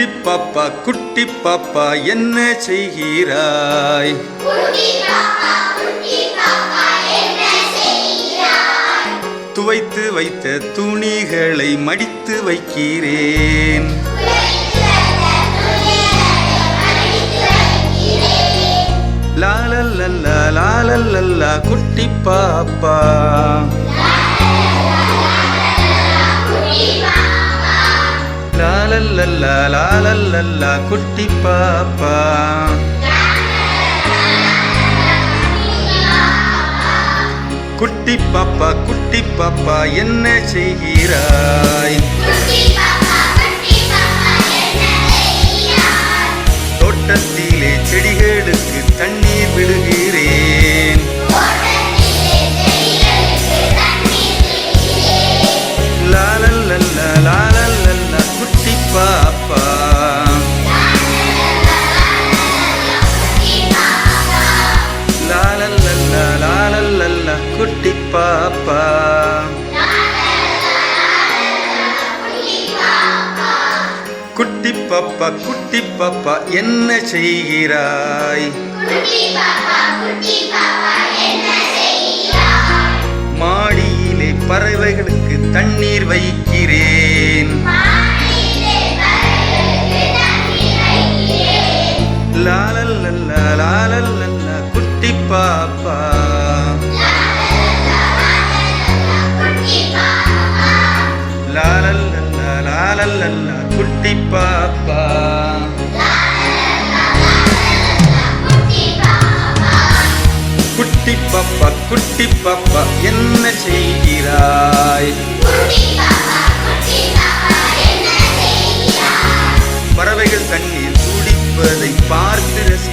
குட்டி பாப்பா குட்டி பாப்பா என்ன செய்கிறாய்? துவைத்து வைத்த துணிகளை மடித்து வைக்கிறேன். லாலல்லா லாலல்லா குட்டி பாப்பா. லாலல்லா லாலல்லல்லா குட்டி பாப்பா. குட்டி பாப்பா குட்டி பாப்பா என்ன செய்கிறாய்? குட்டி பாப்பா. குட்டி பாப்பா குட்டி பாப்பா என்ன செய்கிறாய்? மாடியிலே பறவைகளுக்கு தண்ணீர் வைக்கிறேன். லாலல்ல லாலல்ல குட்டி பாப்பா. லாலல்லல்லா குட்டி பாப்பா. குட்டி பாப்பா குட்டி பாப்பா என்ன செய்கிறாய்? பறவைகள் தண்ணீர் குடிப்பதை பார்த்து ரசி